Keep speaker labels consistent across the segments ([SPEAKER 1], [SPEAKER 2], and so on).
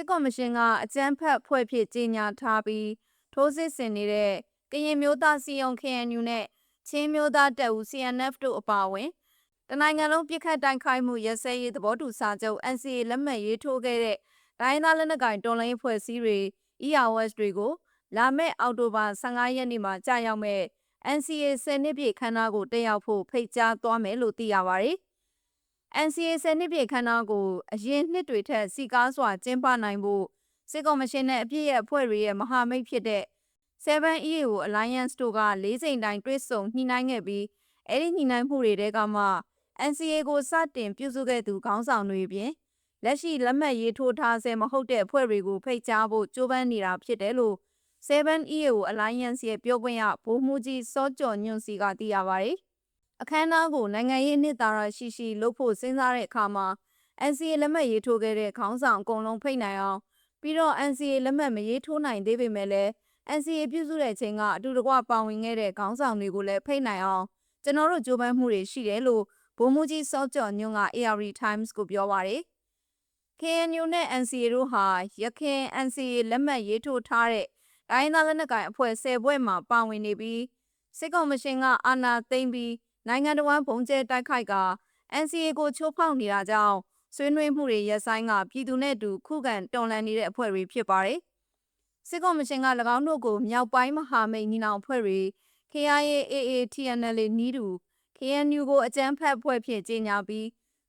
[SPEAKER 1] စစ်ကော်မရှင်ကအကြမ်းဖက်ဖွဲ့ဖြစ်ကြေညာထားပြီးထိုးစစ်ဆင်နေတဲ့ကရင်မျိုးသားစီယုံ KNU နဲ့ချင်းမျိုးသားတပ်ဦး CNF တို့အပါအဝင်တနိုင်ငံလုံးပြစ်ခတ်တိုက်ခိုက်မှုရစဲရေးသဘောတူစာချုပ် NCA လက်မှတ်ရေးထိုးခဲ့တဲ့ဒိုင်းသားလက်နက်ကိုင်တော်လှန်ရေးဖွဲ့စည်းတွေ ERS တွေကိုလာမယ့်အောက်တိုဘာ15ရက်နေ့မှာကြာရောက်မဲ့ NCA 10နှစ်ပြည့်ခမ်းနားကိုတက်ရောက်ဖို့ဖိတ်ကြားသွားမယ်လို့သိရပါတယ်။ NCA 10နှစ်ပြည့်ခမ်းနားကိုအရင်နှစ်တွေထက်စီကားစွာကျင်းပနိုင်ဖို့စစ်ကော်မရှင်နဲ့အပြည့်ရဲ့အဖွဲ့တွေရဲ့မဟာမိတ်ဖြစ်တဲ့ 7EAO Alliance တို့က၄ချိန်တိုင်တွဲဆုံညှိနှိုင်းခဲ့ပြီးအဲ့ဒီညှိနှိုင်းမှုတွေတဲကမှ NCA ကိုစတင်ပြုစုခဲ့သူခေါင်းဆောင်တွေပြင်လက်ရှိလက်မှတ်ရေးထိုးထားဆဲမဟုတ်တဲ့အဖွဲ့တွေကိုဖိတ်ကြားဖို့ကြိုးပမ်းနေတာဖြစ်တယ်လို့ 7EAO Alliance ရဲ့ပြောခွင့်ရဗိုလ်မှူးကြီးစောကျော်ညွန့်စီကသိရပါတယ်။ အခမ်းအနားကိုနိုင်ငံရေးအနှစ်သာရရှိရှိလုပ်ဖို့စဉ်းစားတဲ့အခါမှာ NCA လက်မှတ်ရေးထိုးခဲ့တဲ့ခေါင်းဆောင်အကုန်လုံးဖိတ်နိုင်အောင်ပြီးတော့ NCA လက်မှတ်မရေးထိုးနိုင်သေးပေမဲ့လည်း NCA ပြုစုတဲ့အချိန်ကအတူတကွပါဝင်ခဲ့တဲ့ခေါင်းဆောင်တွေကိုလည်းဖိတ်နိုင်အောင်ကျွန်တော်တို့ကြိုးပမ်းမှုတွေရှိတယ်လို့ဗိုလ်မှူးကြီးစောကျော်ညွန့်က AR Times ကိုပြောပါတယ်။ KNU နဲ့ NCA တို့ဟာရခင် NCA လက်မှတ်ရေးထိုးထားတဲ့ဒိုင်းသားလက်နက်ကိုင်အဖွဲ့10ဘွဲ့မှာပါဝင်နေပြီးစစ်ကောင်မရှင်ကအာဏာသိမ်းပြီး နိုင်ငံတော်ဝန်ဘုံကျဲတိုက်ခိုက်က NCA ကိုချိုးဖောက်နေတာကြောင့်ဆွေးနွေးမှုတွေရက်ဆိုင်ကပြည်သူနဲ့တူခုခံတော်လှန်နေတဲ့အဖွဲ့တွေဖြစ်ပါတယ်။စစ်ကောင်မရှင်က၎င်းတို့ကိုမြောက်ပိုင်းမဟာမိတ်ညီနောင်အဖွဲ့တွေ KIA AA TNL နီးတူ KNU ကိုအကြမ်းဖက်ဖွဲ့ဖြစ်ကြေညာပြီး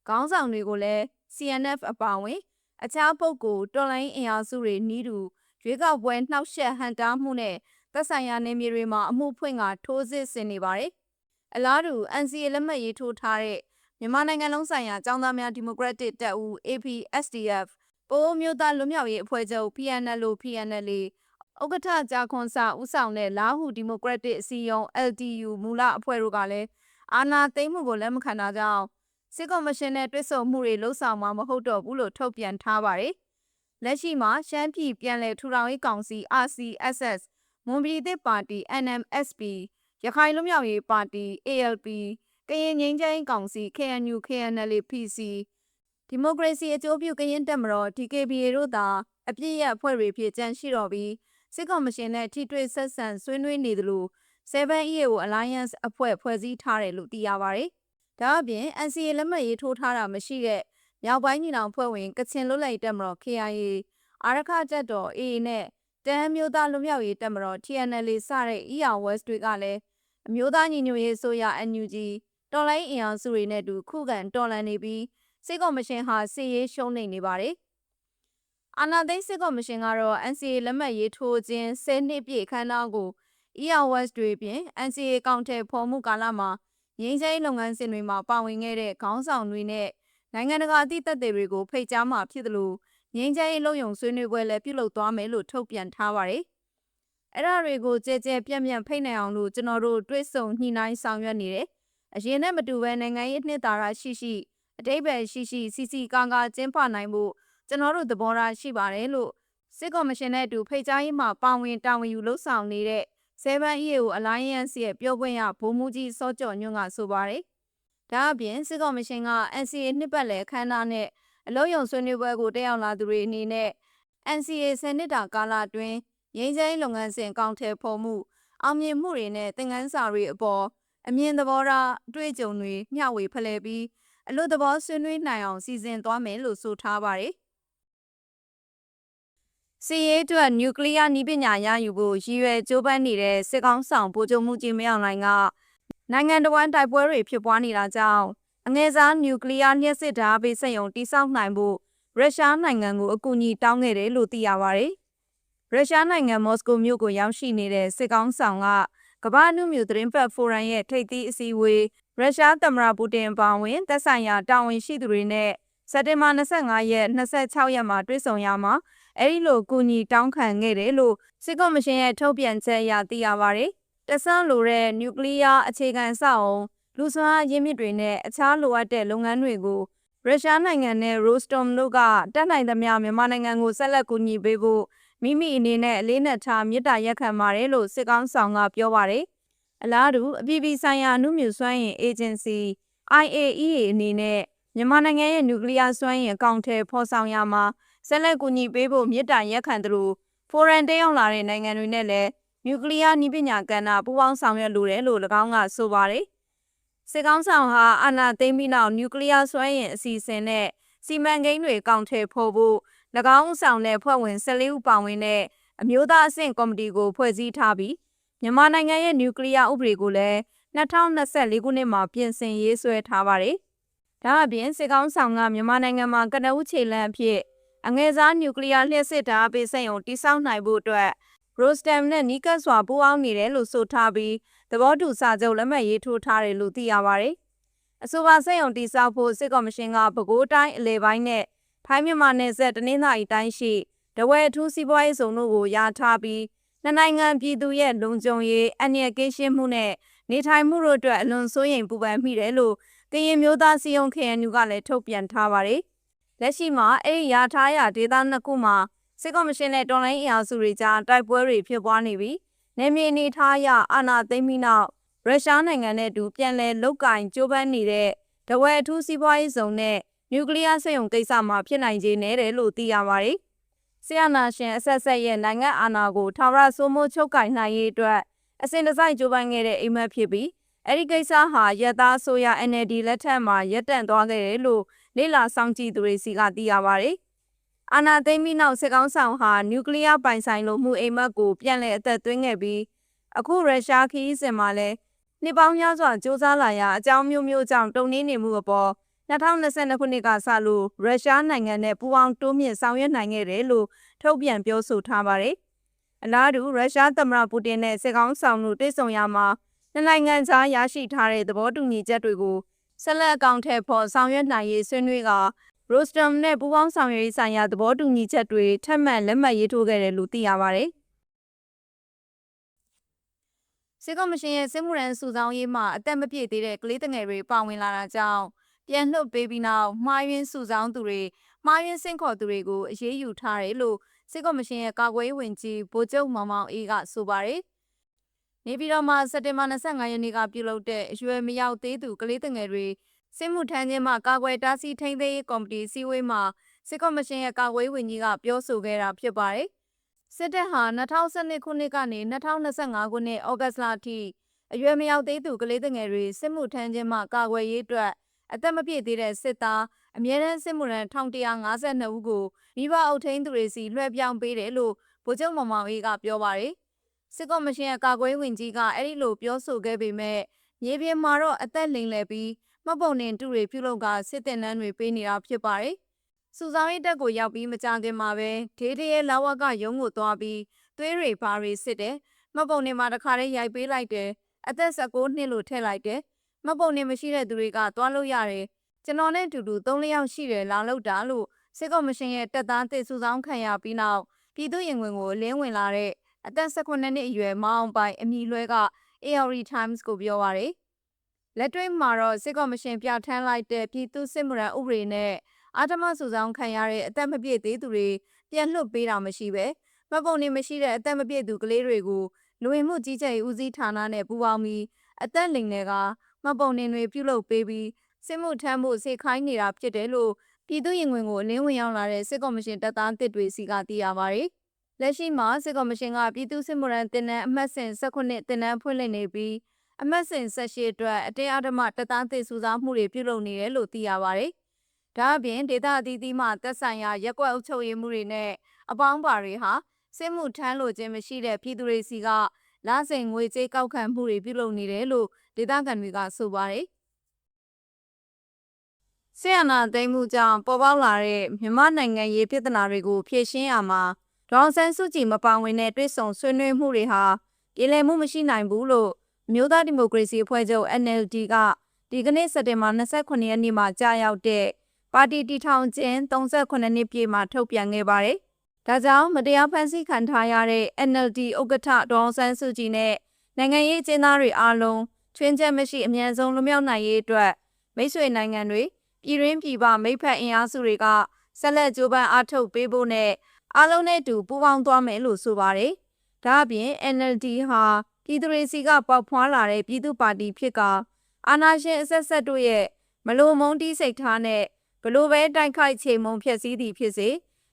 [SPEAKER 1] ခေါင်းဆောင်တွေကိုလည်း CNF အပါအဝင် အခြားပုဂ္ဂိုလ်တော်လိုင်းအင်အားစုတွေနီးတူရွေးကောက်ပွဲနှောက်ယှက်ဟန်တားမှုနဲ့သက်ဆိုင်ရာနေမြေတွေမှာအမှုဖွင့်ကထိုးစစ်ဆင်နေပါတယ်။ အလားတူ NCA လက်မှတ်ရေးထိုးထားတဲ့မြန်မာနိုင်ငံလုံးဆိုင်ရာចောင်းသားများဒီမိုကရက်တစ်တပ်ဦး APSDF ပိုးမျိုးသားလွတ်မြောက်ရေးအဖွဲ့ချုပ် PNLO PNLA ဥက္ကဋ္ဌကြာခွန်စာဦးဆောင်တဲ့လာဟုဒီမိုကရက်တစ်အစည်းအရုံး LDU မူလအဖွဲ့တို့ကလည်းအာဏာသိမ်းမှုကိုလက်မခံတာကြောင့်စစ်ကော်မရှင်နဲ့တွဲဆုံမှုတွေလှုပ်ဆောင်မှာမဟုတ်တော့ဘူးလို့ထုတ်ပြန်ထားပါတယ်။လက်ရှိမှာရှမ်းပြည်ပြည်နယ်ထူထောင်ရေးကောင်စီ RCSS မွန်ပြည်သစ်ပါတီ NMSP ရခိုင်လွတ်မြောက်ရေးပါတီ ALP ကရင်ငြိမ်းချမ်းရေးကောင်စီ KNU KNLA PC ဒီမိုကရေစီအကျိုးပြုကရင်တက်မတော် DKBA တို့သာအပြည့်ရအဖွဲ့တွေဖြစ်ကြန့်ရှိတော်ပြီးစစ်ကော်မရှင်နဲ့ထိတွေ့ဆက်ဆံဆွေးနွေးနေသလို 7EAO Alliance အဖွဲ့ဖွဲ့စည်းထားတယ်လို့သိရပါတယ်။ဒါအပြင် NCA လက်မှတ်ရေးထိုးထားတာမရှိတဲ့မြောက်ပိုင်းညီနောင်ဖွဲ့ဝင်ကချင်လွတ်လပ်တက်မတော် KIA အာရခတက်တော် AA နဲ့တန်းမျိုးသားလွတ်မြောက်ရေးတက်မတော် TNL စတဲ့ ER West တွေကလည်း အမျိုးသားညီညွတ်ရေးဆိုရ NUG တော်လိုင်းအင်အားစုတွေနဲ့တူခုခံတော်လှန်နေပြီးစစ်ကော်မရှင်ဟာစစ်ရေးရှုံးနေနေပါတယ်။အာနာသိန်းစစ်ကော်မရှင်ကတော့ NCA လက်မှတ်ရေးထိုးခြင်း10နှစ်ပြည့်ခမ်းနားကို ER West တွေပြင် NCA ကောင်တယ်ဖော်မှုကာလမှာငင်းချိုင်းလုပ်ငန်းစဉ်တွေမှာပါဝင်ခဲ့တဲ့ခေါင်းဆောင်တွေနဲ့နိုင်ငံတကာအသည့်သက်သေတွေကိုဖိတ်ကြားမှာဖြစ်တယ်လို့ငင်းချိုင်းလုံယုံဆွေးနွေးပွဲလည်းပြုလုပ်သွားမယ်လို့ထုတ်ပြန်ထားပါတယ်။ အဲ့ဒါတွေကိုကြဲကြဲပြန့်ပြန့်ဖိတ်နိုင်အောင်လို့ကျွန်တော်တို့တွဲဆုံညှိနှိုင်းဆောင်ရွက်နေတယ်။အရင်နဲ့မတူဘဲနိုင်ငံရေးနှစ်သာရရှိရှိအတိတ်ပဲရှိရှိစီစီကာကာကျင်းပနိုင်ဖို့ကျွန်တော်တို့သဘောထားရှိပါတယ်လို့စစ်ကော်မရှင်နဲ့အတူဖိတ်ကြားရေးမှာပါဝင်တာဝန်ယူလှုပ်ဆောင်နေတဲ့ 7EAO Alliance ရဲ့ပြောခွင့်ရဗိုလ်မှူးကြီးစောကျော်ညွန့်ကဆိုပါတယ်။ဒါအပြင်စစ်ကော်မရှင်က NCA နှစ်ပတ်လည်ခမ်းနားနဲ့အလို့ယုံဆွေးနွေးပွဲကိုတက်ရောက်လာသူတွေအနေနဲ့ NCA 10နှစ်တာကာလအတွင်း ရင်းချင်းလုပ်ငန်းစဉ်ကောင်းထည်ဖော်မှုအောင်မြင်မှုတွေနဲ့သင်ခန်းစာတွေအပေါ်အမြင်သဘောထားအတွေ့အကြုံတွေမျှဝေဖလှယ်ပြီးအလို့သဘောဆွေးနွေးနိုင်အောင်စီစဉ်သွားမယ်လို့ဆိုထားပါတယ်။စီရေးအတွက်နျူကလ িয়ার နည်းပညာရယူဖို့ရည်ရွယ်ကြိုးပမ်းနေတဲ့စစ်ကောင်းဆောင်ဗိုလ်ချုပ်မှုကြီးမင်းအောင်လှိုင်ကနိုင်ငံတော်ဝန်တိုက်ပွဲတွေဖြစ်ပွားနေတာကြောင့်အငယ်စားနျူကလ িয়ার လျှက်စစ်ဓာတ်ပေးစက်ရုံတိစောက်နိုင်ဖို့ရုရှားနိုင်ငံကိုအကူအညီတောင်းခဲ့တယ်လို့သိရပါတယ်။ ရုရှားနိုင်ငံမော်စကိုမြို့ကိုရောက်ရှိနေတဲ့စစ်ကောင်းဆောင်ကကမ္ဘာ့နုမြူသတင်းပတ်ဖိုရမ်ရဲ့ထိပ်သီးအစည်းအဝေးရုရှားသမ္မတပူတင်အပါအဝင်သက်ဆိုင်ရာတာဝန်ရှိသူတွေနဲ့စက်တင်ဘာ25ရက်26ရက်မှာတွေ့ဆုံရမှာအဲဒီလိုကူညီတောင်းခံခဲ့တယ်လို့စစ်ကော်မရှင်ရဲ့ထုတ်ပြန်ချက်အရသိရပါတယ်။တဆန်းလိုတဲ့နျူကလ িয়ার အခြေခံအဆောက်အုံလူစွမ်းရင်းမြစ်တွေနဲ့အခြားလိုအပ်တဲ့လုပ်ငန်းတွေကိုရုရှားနိုင်ငံနဲ့ Rostom တို့ကတက်နိုင်သမျှမြန်မာနိုင်ငံကိုဆက်လက်ကူညီပေးဖို့ မိမိအနေနဲ့အလေးနက်ထားမြစ်တာရက်ခံပါတယ်လို့စစ်ကောင်းဆောင်ကပြောပါတယ်။အလားတူအပြည်ပြည်ဆိုင်ရာအမှုမြူစွမ်းအင်အေဂျင်စီ IAEA အနေနဲ့မြန်မာနိုင်ငံရဲ့နျူကလ িয়ার စွမ်းအင်အကောင့်ထဲဖော်ဆောင်ရမှာ ဆက်လက်ကူညီပေးဖို့မြစ်တိုင်ရက်ခံသလိုဖိုရန်တက်ရောက်လာတဲ့နိုင်ငံတွေနဲ့လည်းနျူကလ িয়ার နည်းပညာကဏ္ဍပူးပေါင်းဆောင်ရွက်လိုတယ်လို့၎င်းကဆိုပါတယ်။စစ်ကောင်းဆောင်ဟာအာဏာသိမ်းပြီးနောက်နျူကလ িয়ার စွမ်းအင်အစီအစဉ်နဲ့စီမံကိန်းတွေအကောင့်ထဲဖို့ဖို့၎ င်းဦးဆောင်တဲ့ဖွဲ့ဝင်14ဦးပါဝင်တဲ့အမျိုးသားအဆင့်ကော်မတီကိုဖွဲ့စည်းထားပြီးမြန်မာနိုင်ငံရဲ့နျူကလ িয়ার ဥပဒေကိုလည်း2024ခုနှစ်မှာပြင်ဆင်ရေးဆွဲထားပါတယ်။ဒါအပြင်စစ်ကောင်းဆောင်ကမြန်မာနိုင်ငံမှာကနဦးခြေလှမ်းအဖြစ်အငယ်စားနျူကလ িয়ার လျှက်စစ်ဓာတ်ပေးစက်ရုံတိစောက်နိုင်ဖို့အတွက်ရိုစတမ်နဲ့နီးကပ်စွာပူးပေါင်းနေတယ်လို့ဆိုထားပြီးသဘောတူစာချုပ်လက်မှတ်ရေးထိုးထားတယ်လို့သိရပါတယ်။အဆိုပါစက်ရုံတိစောက်ဖို့စစ်ကော်မရှင်ကပဲခူးတိုင်းအလဲပိုင်းနဲ့ ထိုင်းမြန်မာနယ်စပ်တနင်္သာရီတိုင်းရှိတဝဲအထူးစီးပွားရေးဇုံတို့ကိုယာထားပြီးနှစ်နိုင်ငံပြည်သူရဲ့လုံခြုံရေးအန္တရာယ်ကင်းရှင်းမှုနဲ့နေထိုင်မှုတို့အတွက်အလွန်စိုးရိမ်ပူပန်မိတယ်လို့ကရင်မျိုးသားစီယုံ KNU ကလည်းထုတ်ပြန်ထားပါတယ်။လက်ရှိမှာအဲ့ဒီယာထားရဒေသနှစ်ခုမှာစစ်ကော်မရှင်နဲ့တော်လိုင်းအင်အားစုတွေကြားတိုက်ပွဲတွေဖြစ်ပွားနေပြီးနေမြေအနေထားအရအာဏာသိမ်းပြီးနောက်ရုရှားနိုင်ငံနဲ့အတူပြန်လည်လုတ်ကင်ကြိုးပမ်းနေတဲ့တဝဲအထူးစီးပွားရေးဇုံနဲ့ နျူကလ িয়ার စက်ရုံကိစ္စမှာဖြစ်နိုင်ခြေနည်းတယ်လို့သိရပါတယ်။ဆီယနာရှင်အဆက်ဆက်ရဲ့နိုင်ငံအာဏာကိုထာဝရစိုးမိုးချုပ်ကင်နိုင်ရေးအတွက်အစဉ်တစိုက်ကြိုးပမ်းခဲ့တဲ့အိမ်မက်ဖြစ်ပြီးအဲ့ဒီကိစ္စဟာရတသားဆိုရ NLD လက်ထက်မှာရပ်တန့်သွားခဲ့တယ်လို့လေလာဆောင်ကြည့်သူတွေစီကသိရပါတယ်။အာနာသိမ့်ပြီးနောက်စစ်ကောင်းဆောင်ဟာနျူကလ িয়ার ပိုင်ဆိုင်လိုမှုအိမ်မက်ကိုပြန်လည်အသက်သွင်းခဲ့ပြီးအခုရုရှားခီးစင်မှာလည်းနှစ်ပေါင်းများစွာစ조사လာရာအကြောင်းမျိုးမျိုးကြောင့်တုံ့နှင်းနေမှုအပေါ် 2022ခုနှစ်ကစလို့ရုရှားနိုင်ငံနဲ့ပူးပေါင်းတိုးမြင့်ဆောင်ရွက်နိုင်ခဲ့တယ်လို့ထုတ်ပြန်ပြောဆိုထားပါတယ်။အလားတူရုရှားသမ္မတပူတင်နဲ့စစ်ကောင်းဆောင်တို့တွေ့ဆုံရမှာနှစ်နိုင်ငံကြားရရှိထားတဲ့သဘောတူညီချက်တွေကိုဆက်လက်အကောင့်ထဲပေါ်ဆောင်ရွက်နိုင်ရေးဆွေးနွေးကရိုစတမ်နဲ့ပူးပေါင်းဆောင်ရွက်ရေးဆိုင်ရာသဘောတူညီချက်တွေထပ်မံလက်မှတ်ရေးထိုးခဲ့တယ်လို့သိရပါတယ်။စစ်ကော်မရှင်ရဲ့စစ်မှုရန်စုဆောင်ရေးမှာအသက်မပြည့်သေးတဲ့ကလေးငယ်တွေပါဝင်လာတာကြောင့် ပြန်လှုပ်ပေးပြီးနောက်မှားယွင်းစုဆောင်သူတွေမှားယွင်းစင့်ခေါ်သူတွေကိုအရေးယူထားတယ်လို့စစ်ကော်မရှင်ရဲ့ကာကွယ်ရေးဝန်ကြီးဗိုလ်ချုပ်မောင်မောင်အေးကဆိုပါတယ်။နေပြည်တော်မှာစက်တင်ဘာ25ရက်နေ့ကပြုလုပ်တဲ့အရွယ်မရောက်သေးသူကလေးငယ်တွေစစ်မှုထမ်းခြင်းမှကာကွယ်တားဆီးထိန်းသိမ်းရေးကော်မတီစည်းဝေးမှာစစ်ကော်မရှင်ရဲ့ကာကွယ်ရေးဝန်ကြီးကပြောဆိုခဲ့တာဖြစ်ပါတယ်။စစ်တပ်ဟာ2012ခုနှစ်ကနေ2025ခုနှစ်ဩဂတ်လအထိအရွယ်မရောက်သေးသူကလေးငယ်တွေစစ်မှုထမ်းခြင်းမှကာကွယ်ရေးအတွက် အသက်မပြည့်သေးတဲ့စစ်သားအမြဲတမ်းစစ်မှုရန်1152ဦးကိုမိဘအုပ်ထိန်းသူတွေစီလွှဲပြောင်းပေးတယ်လို့ဗိုလ်ချုပ်မောင်မောင်အေးကပြောပါတယ်။စစ်ကော်မရှင်ရဲ့ကာကွယ်ဝင်ကြီးကအဲ့ဒီလိုပြောဆိုခဲ့ပေမဲ့မြေပြင်မှာတော့အသက်လိမ်လည်ပြီးမှတ်ပုံတင်တူတွေပြုလုပ်ကစစ်တင်နန်းတွေပေးနေတာဖြစ်ပါတယ်။စုဆောင်ရေးတက်ကိုရောက်ပြီးမကြခင်မှာပဲဒေးတရဲ့လာဝကရုံးကိုသွားပြီးသွေးတွေဘာတွေစစ်တယ်။မှတ်ပုံတင်မှာတခါတည်းရိုက်ပေးလိုက်တယ်။အသက်16နှစ်လို့ထည့်လိုက်တယ်။ မှတ်ပုံတင်မရှိတဲ့သူတွေကသွားလို့ရတယ်။ကျွန်တော်နဲ့အတူတူ3လယောက်ရှိတယ်လာလို့တာလို့စစ်ကော်မရှင်ရဲ့တပ်သားတစ်စုဆောင်ခံရပြီးနောက်ပြည်သူရင်ဝင်ကိုလင်းဝင်လာတဲ့အသက်18နှစ်အရွယ်မောင်ပိုင်အမည်လွဲက ARD Times ကိုပြောပါရယ်လက်တွေ့မှာတော့စစ်ကော်မရှင်ပြဋ္ဌာန်းလိုက်တဲ့ပြည်သူစစ်မှုရန်ဥပဒေနဲ့အာဓမစုဆောင်ခံရတဲ့အသက်မပြည့်သေးသူတွေပြန်လွှတ်ပေးတာမရှိပဲမပုံနေမရှိတဲ့အသက်မပြည့်သူကလေးတွေကိုလူဝင်မှုကြီးကြပ်ရေးဦးစီးဌာနနဲ့ပူးပေါင်းပြီးအသက်လိမ်တွေက မပုံနေတွေပြုလုပ်ပေးပြီးစစ်မှုထမ်းမှုစေခိုင်းနေတာဖြစ်တယ်လို့ပြည်သူရင်ဝင်ကိုအလင်းဝင်ရောက်လာတဲ့စစ်ကော်မရှင်တပ်သားတစ်တွေစီကသိရပါတယ်။လက်ရှိမှာစစ်ကော်မရှင်ကပြည်သူစစ်မှုရန်တင်နန်းအမှတ်စဉ်18တင်နန်းဖွင့်လှစ်နေပြီးအမှတ်စဉ်18အတွက်အတင်းအဓမ္မတပ်သားသစ်စုဆောင်းမှုတွေပြုလုပ်နေတယ်လို့သိရပါတယ်။ဒါအပြင်ဒေသအသီးသီးမှသက်ဆိုင်ရာရက်ကွက်အုပ်ချုပ်ရေးမှုတွေနဲ့အပေါင်းပါတွေဟာစစ်မှုထမ်းလိုခြင်းမရှိတဲ့ပြည်သူတွေစီကလစဉ်ငွေကြေးကောက်ခံမှုတွေပြုလုပ်နေတယ်လို့ ဒေသခံတွေကဆိုပါတယ်။ဆီယနာသိမ်းမှုကြောင့်ပေါ်ပေါက်လာတဲ့မြန်မာနိုင်ငံရေးပြည်ထနာတွေကိုဖြေရှင်းရမှာဒေါန်ဆန်းစုကြည်မပါဝင်တဲ့တွဲဆုံဆွေးနွေးမှုတွေဟာပြည်လည်မှုမရှိနိုင်ဘူးလို့မြို့သားဒီမိုကရေစီအဖွဲ့ချုပ် NLD ကဒီကနေ့စက်တင်ဘာ28ရက်နေ့မှာကြာရောက်တဲ့ပါတီတီထောင်ခြင်း38နှစ်ပြည့်မှာထုတ်ပြန်ခဲ့ပါတယ်။ဒါကြောင့်မတရားဖန်ဆီးခံထားရတဲ့ NLD ဥက္ကဋ္ဌဒေါန်ဆန်းစုကြည်နဲ့နိုင်ငံရေးကျင်းသားတွေအားလုံး ချွင်းချက်မရှိအမြန်ဆုံးလွမြောက်နိုင်ရေးအတွက်မိတ်ဆွေနိုင်ငံတွေပြည်ရင်းပြည်ပမိဖက်အင်အားစုတွေကဆက်လက်ကြိုးပမ်းအားထုတ်ပေးဖို့နဲ့အားလုံးနဲ့အတူပူးပေါင်းသွားမယ်လို့ဆိုပါတယ်။ဒါအပြင် NLD ဟာပြည်သူတွေစီကပေါက်ဖွားလာတဲ့ပြည်သူပါတီဖြစ်ကအာဏာရှင်အဆက်ဆက်တို့ရဲ့မလိုမုန်းတီးစိတ်ထားနဲ့ဘလို့ပဲတိုက်ခိုက်ချိန်မုံဖြက်စည်းသည်ဖြစ်စေ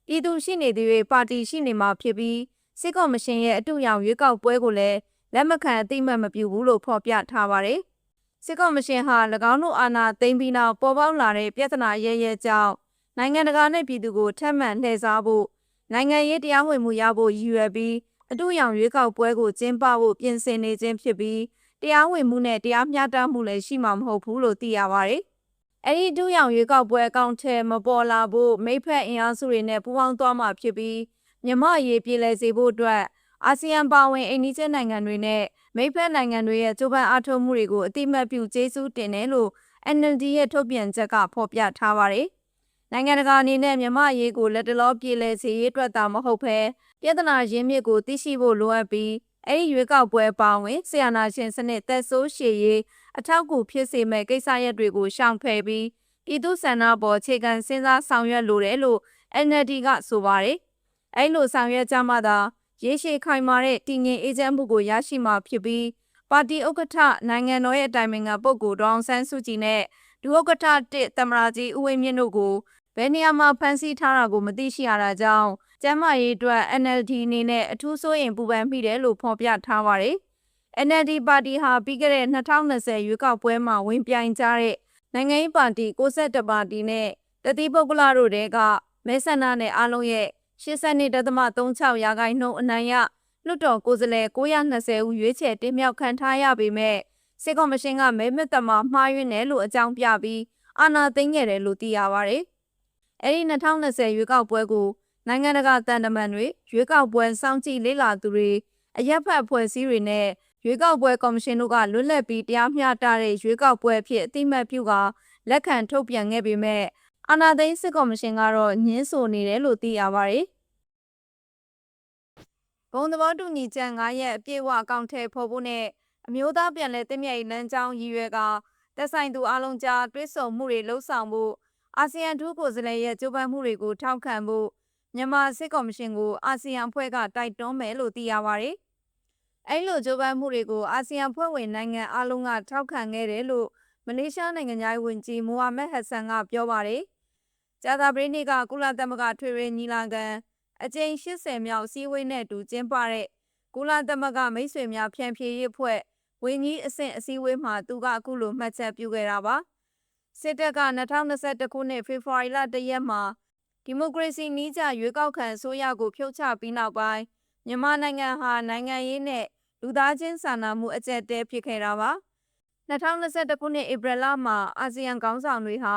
[SPEAKER 1] ပြည်သူရှိနေသေး၍ပါတီရှိနေမှာဖြစ်ပြီးစစ်ကော်မရှင်ရဲ့အတူရောင်ရွေးကောက်ပွဲကိုလည်း လက်မခံအသိမှတ်မပြုဘူးလို့ဖော်ပြထားပါတယ်။စစ်ကော်မရှင်ဟာ၎င်းတို့အာဏာသိမ်းပြီးနောက်ပေါ်ပေါက်လာတဲ့ပြဿနာရဲရဲကြောင့်နိုင်ငံတကာနဲ့ပြည်သူကိုထပ်မံလှည့်စားဖို့နိုင်ငံရေးတရားဝင်မှုရဖို့ရည်ရွယ်ပြီးအတူရောင်ရွေးကောက်ပွဲကိုကျင်းပဖို့ပြင်ဆင်နေခြင်းဖြစ်ပြီးတရားဝင်မှုနဲ့တရားမျှတမှုလည်းရှိမှာမဟုတ်ဘူးလို့သိရပါတယ်။အဲ့ဒီအတူရောင်ရွေးကောက်ပွဲအကောင့်ထဲမပေါ်လာဖို့မိဖက်အင်အားစုတွေနဲ့ပူးပေါင်းသွားမှာဖြစ်ပြီးမြမအရေးပြည်လဲစေဖို့အတွက် အာဆီယံပါဝင်အိန္ဒိယနိုင်ငံတွေနဲ့မိဖက်နိုင်ငံတွေရဲ့ကြိုးပမ်းအားထုတ်မှုတွေကိုအတိမတ်ပြုကျေးဇူးတင်တယ်လို့ NLD ရဲ့ထုတ်ပြန်ချက်ကဖော်ပြထားပါတယ်။နိုင်ငံတကာအနေနဲ့မြမအရေးကိုလက်တလောပြည်လဲစေရေးအတွက်သာမဟုတ်ဘဲပြဿနာရင်းမြစ်ကိုသိရှိဖို့လိုအပ်ပြီးအဲ့ဒီရွေးကောက်ပွဲပါဝင်ဆီယနာရှင်စနစ်သက်ဆိုးရှည်ရေးအထောက်အကူဖြစ်စေမဲ့ကိစ္စရပ်တွေကိုရှောင်ဖယ်ပြီးပြည်သူ့ဆန္ဒပေါ်အခြေခံစဉ်းစားဆောင်ရွက်လိုတယ်လို့ NLD ကဆိုပါတယ်။အဲ့လိုဆောင်ရွက်ကြမှသာ ရေရှည်ခိုင်မာတဲ့တည်ငြိမ်အေးချမ်းမှုကိုရရှိမှာဖြစ်ပြီးပါတီဥက္ကဋ္ဌနိုင်ငံတော်ရဲ့အတိုင်ပင်ခံပုဂ္ဂိုလ်ဒေါအောင်ဆန်းစုကြည်နဲ့ဒုဥက္ကဋ္ဌတစ်သမရာကြီးဦးဝင်းမြင့်တို့ကိုဘယ်နေရာမှာဖမ်းဆီးထားတာကိုမသိရှိရတာကြောင့်ကျမ်းမာရေးအတွက် NLD အနေနဲ့အထူးစိုးရင်ပူပန်မိတယ်လို့ဖော်ပြထားပါတယ်။ NLD ပါတီဟာပြီးခဲ့တဲ့2020ရွေးကောက်ပွဲမှာဝင်ပြိုင်ကြတဲ့နိုင်ငံရေးပါတီ62ပါတီနဲ့တတိပုဂ္ဂလတို့တဲကမဲဆန္ဒနယ်အားလုံးရဲ့ 82.36ရာခိုင်နှုန်းအနိုင်ရလွတ်တော်ကိုယ်စားလှယ်920ဦးရွေးချယ်တင်မြှောက်ခံထားရပေမဲ့စစ်ကော်မရှင်ကမဲမသက်မှာမှားယွင်းတယ်လို့အကြောင်းပြပြီးအာဏာသိမ်းခဲ့တယ်လို့သိရပါတယ်။အဲဒီ2020ရွေးကောက်ပွဲကိုနိုင်ငံတကာတန်တမန်တွေရွေးကောက်ပွဲစောင့်ကြည့်လေ့လာသူတွေအရက်ဖက်အဖွဲ့အစည်းတွေနဲ့ရွေးကောက်ပွဲကော်မရှင်တို့ကလွတ်လပ်ပြီးတရားမျှတတဲ့ရွေးကောက်ပွဲအဖြစ်အတိမတ်ပြုကလက်ခံထုတ်ပြန်ခဲ့ပေမဲ့ အာဏာသိမ်းစစ်ကော်မရှင်ကတော့ညှင်းဆိုနေတယ်လို့သိရပါတယ်။ဘုံသဘောတူညီချက်9ရက်အပြည့်အဝအကောင့်ထဲပေါ်ဖို့နဲ့အမျိုးသားပြန်လည်တည်မြဲရေးလမ်းကြောင်းရည်ရွယ်ကတက်ဆိုင်သူအလုံးကြားတွဲဆုံမှုတွေလှုပ်ဆောင်ဖို့အာဆီယံထူးကိုယ်စားလှယ်ရဲ့ကြိုးပမ်းမှုတွေကိုထောက်ခံဖို့မြန်မာစစ်ကော်မရှင်ကိုအာဆီယံအဖွဲ့ကတိုက်တွန်းမယ်လို့သိရပါတယ်။အဲလိုကြိုးပမ်းမှုတွေကိုအာဆီယံဖွဲ့ဝင်နိုင်ငံအလုံးကထောက်ခံခဲ့တယ်လို့မလေးရှားနိုင်ငံသားဝန်ကြီးမိုဟာမက်ဟက်ဆန်ကပြောပါတယ်။ ဂျာသာပရိနေကကုလသမဂ္ဂထွေထွေညီလာခံအကြိမ်80မြောက်စည်းဝေးနဲ့တူကျင်းပတဲ့ကုလသမဂ္ဂမိတ်ဆွေများဖြန့်ဖြေရေးအဖွဲ့ဝင်းကြီးအဆင့်အစည်းအဝေးမှာသူကအခုလိုမှတ်ချက်ပြုခဲ့တာပါစစ်တပ်က2021ခုနှစ်ဖေဖော်ဝါရီလတရက်မှာဒီမိုကရေစီနည်းကျရွေးကောက်ခံအစိုးရကိုဖြုတ်ချပြီးနောက်ပိုင်းမြန်မာနိုင်ငံဟာနိုင်ငံရေးနဲ့လူသားချင်းစာနာမှုအကျက်တဲဖြစ်ခဲ့တာပါ2021ခုနှစ်ဧပြီလမှာအာဆီယံခေါင်းဆောင်တွေဟာ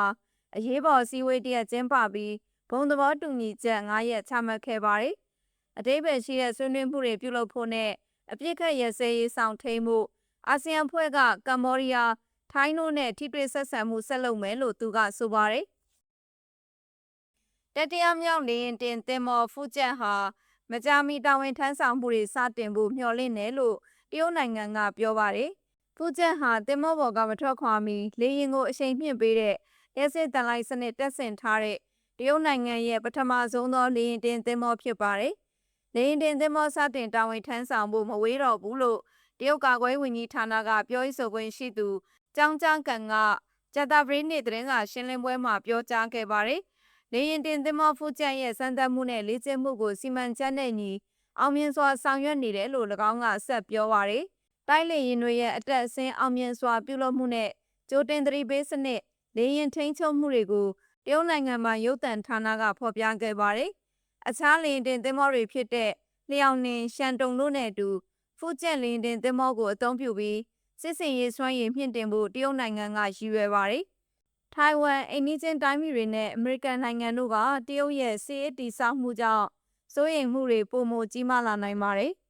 [SPEAKER 1] အရေးပေါ်စည်းဝေးတရက်ကျင်းပပြီးဘုံသဘောတူညီချက်9ရက်ချမှတ်ခဲ့ပါတယ်။အတိပ္ပယ်ရှိတဲ့ဆွေးနွေးမှုတွေပြုလုပ်ဖို့နဲ့အပြစ်ခတ်ရစဲရေးဆောင်ထိန်မှုအာဆီယံဖွဲ့ကကမ္ဘောဒီးယားထိုင်းတို့နဲ့ထိတွေ့ဆက်ဆံမှုဆက်လုပ်မယ်လို့သူကဆိုပါတယ်။တတိယမြောက်နေရင်တင်သင်မော်ဖူးချက်ဟာမကြာမီတာဝန်ထမ်းဆောင်မှုတွေစတင်ဖို့မျှော်လင့်တယ်လို့တရုတ်နိုင်ငံကပြောပါတယ်။ဖူးချက်ဟာတင်မော်ဘော်ကမထွက်ခွာမီလေရင်ကိုအချိန်မြင့်ပေးတဲ့ ရဲစစ်တန်လိုက်စနစ်တက်ဆင်ထားတဲ့တရုတ်နိုင်ငံရဲ့ပထမဆုံးသောလေရင်တင်သင်္ဘောဖြစ်ပါတယ်။လေရင်တင်သင်္ဘောစတင်တာဝန်ထမ်းဆောင်ဖို့မဝေးတော့ဘူးလို့တရုတ်ကာကွယ်ဝင်ကြီးဌာနကပြောရေးဆိုခွင့်ရှိသူကျောင်းကျန်းကန်ကဂျတာဗရီနေ့သတင်းစာရှင်းလင်းပွဲမှာပြောကြားခဲ့ပါတယ်။လေရင်တင်သင်္ဘောဖူးကျန်ရဲ့စံသက်မှုနဲ့လေ့ကျင့်မှုကိုစီမံချက်နဲ့ညီအောင်မြင်စွာဆောင်ရွက်နေတယ်လို့၎င်းကဆက်ပြောပါတယ်။တိုက်လေရင်တွေရဲ့အတက်အဆင်းအောင်မြင်စွာပြုလုပ်မှုနဲ့ကြိုတင်သတိပေးစနစ် လေရင်ထိန်းချုပ်မှုတွေကိုတရုတ်နိုင်ငံမှာရုပ်သံဌာနကဖော်ပြခဲ့ပါတယ်။အခြားလင်းတင်သင်္ဘောတွေဖြစ်တဲ့လျောင်နှင်ရှန်တုံတို့နဲ့အတူဖူကျက်လင်းတင်သင်္ဘောကိုအသုံးပြုပြီးစစ်စင်ရေးစွမ်းရည်မြင့်တင်ဖို့တရုတ်နိုင်ငံကရည်ရွယ်ပါတယ်။ထိုင်ဝမ်အိန္ဒိချင်းတိုင်းပြည်တွေနဲ့အမေရိကန်နိုင်ငံတို့ကတရုတ်ရဲ့စစ်အတီဆောက်မှုကြောင့်စိုးရိမ်မှုတွေပုံမကြီးမားလာနိုင်ပါတယ်။